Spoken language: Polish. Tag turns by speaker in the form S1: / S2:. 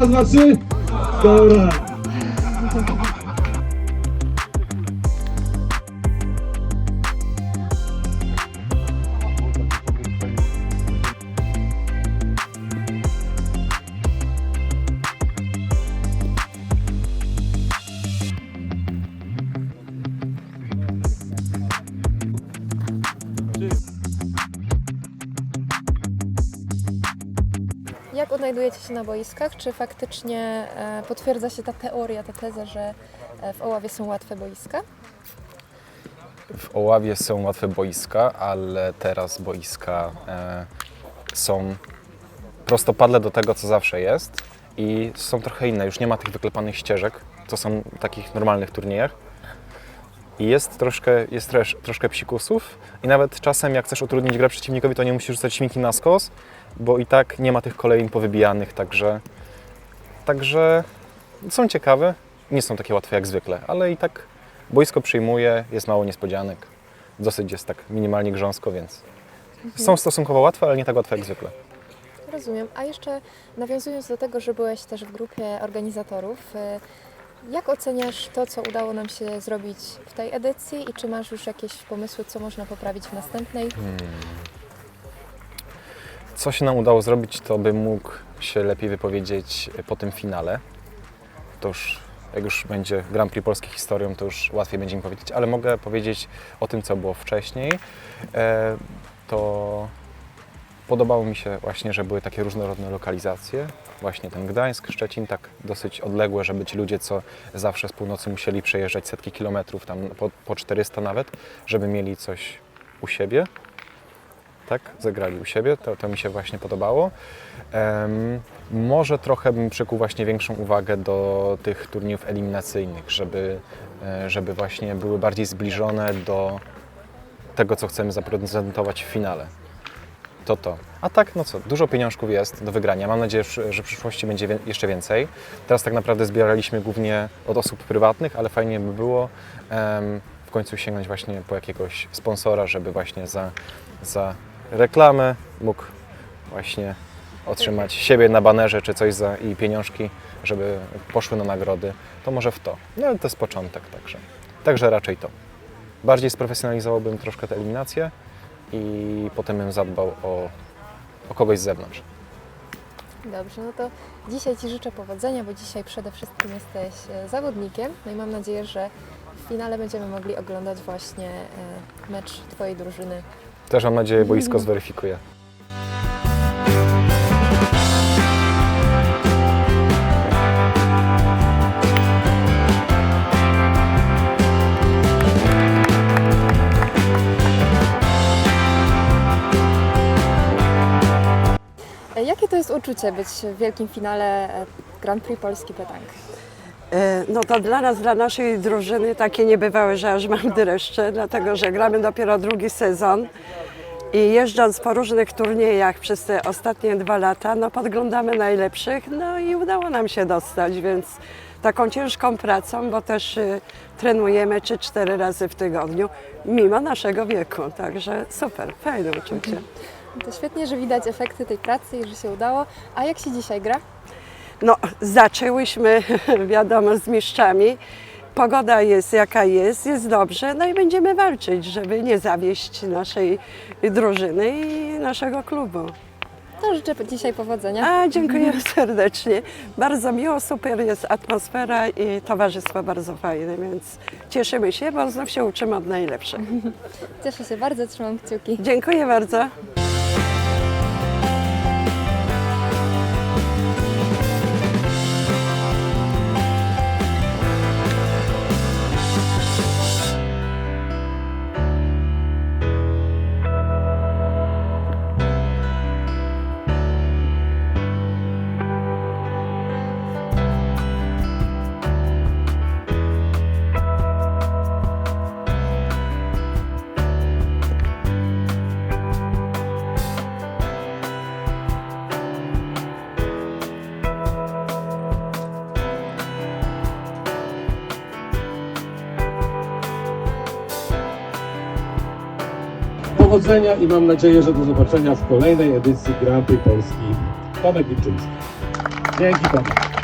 S1: Raz, dwa,
S2: Jak odnajdujecie się na boiskach? Czy faktycznie e, potwierdza się ta teoria, ta teza, że e, w Oławie są łatwe boiska?
S3: W Oławie są łatwe boiska, ale teraz boiska e, są prostopadle do tego, co zawsze jest i są trochę inne. Już nie ma tych wyklepanych ścieżek, co są w takich normalnych turniejach. I jest troszkę, jest trosz, troszkę psikusów i nawet czasem jak chcesz utrudnić grę przeciwnikowi, to nie musisz rzucać śmiki na skos, bo i tak nie ma tych kolejn powybijanych, także, także są ciekawe. Nie są takie łatwe jak zwykle, ale i tak boisko przyjmuje, jest mało niespodzianek. Dosyć jest tak minimalnie grząsko, więc są stosunkowo łatwe, ale nie tak łatwe jak zwykle.
S2: Rozumiem. A jeszcze nawiązując do tego, że byłeś też w grupie organizatorów, e, jak oceniasz to, co udało nam się zrobić w tej edycji i czy masz już jakieś pomysły, co można poprawić w następnej?
S3: Co się nam udało zrobić, to bym mógł się lepiej wypowiedzieć po tym finale. To już, jak już będzie Grand Prix Polski historią, to już łatwiej będzie mi powiedzieć, ale mogę powiedzieć o tym, co było wcześniej. E, to podobało mi się właśnie, że były takie różnorodne lokalizacje. Właśnie ten Gdańsk, Szczecin, tak dosyć odległe, żeby ci ludzie, co zawsze z północy musieli przejeżdżać setki kilometrów, tam po, po 400 nawet, żeby mieli coś u siebie tak, zagrali u siebie, to, to mi się właśnie podobało. Em, może trochę bym przykuł właśnie większą uwagę do tych turniejów eliminacyjnych, żeby, e, żeby właśnie były bardziej zbliżone do tego, co chcemy zaprezentować w finale. To to. A tak, no co, dużo pieniążków jest do wygrania. Mam nadzieję, że w przyszłości będzie wie- jeszcze więcej. Teraz tak naprawdę zbieraliśmy głównie od osób prywatnych, ale fajnie by było em, w końcu sięgnąć właśnie po jakiegoś sponsora, żeby właśnie za, za reklamę mógł właśnie otrzymać siebie na banerze czy coś za i pieniążki, żeby poszły na nagrody. To może w to. No ale to jest początek także. Także raczej to. Bardziej sprofesjonalizowałbym troszkę tę eliminację i potem bym zadbał o, o kogoś z zewnątrz.
S2: Dobrze, no to dzisiaj Ci życzę powodzenia, bo dzisiaj przede wszystkim jesteś e, zawodnikiem. No i mam nadzieję, że w finale będziemy mogli oglądać właśnie e, mecz Twojej drużyny.
S3: Też mam nadzieję, boisko zweryfikuje.
S2: Jakie to jest uczucie być w wielkim finale e, Grand Prix Polski Petank?
S4: E, No to dla nas, dla naszej drużyny takie niebywałe, że aż mam dreszcze, dlatego że gramy dopiero drugi sezon i jeżdżąc po różnych turniejach przez te ostatnie dwa lata, no podglądamy najlepszych, no i udało nam się dostać, więc taką ciężką pracą, bo też y, trenujemy czy cztery razy w tygodniu, mimo naszego wieku, także super, fajne uczucie.
S2: To świetnie, że widać efekty tej pracy i że się udało. A jak się dzisiaj gra?
S4: No, zaczęłyśmy, wiadomo, z mistrzami. Pogoda jest jaka jest, jest dobrze, no i będziemy walczyć, żeby nie zawieść naszej drużyny i naszego klubu.
S2: To życzę dzisiaj powodzenia.
S4: A, dziękuję serdecznie. Bardzo miło, super jest atmosfera i towarzystwo bardzo fajne, więc cieszymy się, bo znów się uczymy od najlepszych.
S2: Cieszę się bardzo, trzymam kciuki.
S4: Dziękuję bardzo.
S1: Powodzenia i mam nadzieję, że do zobaczenia w kolejnej edycji Grand Prix Polski. Tomek Wilczyński. Dzięki Pan.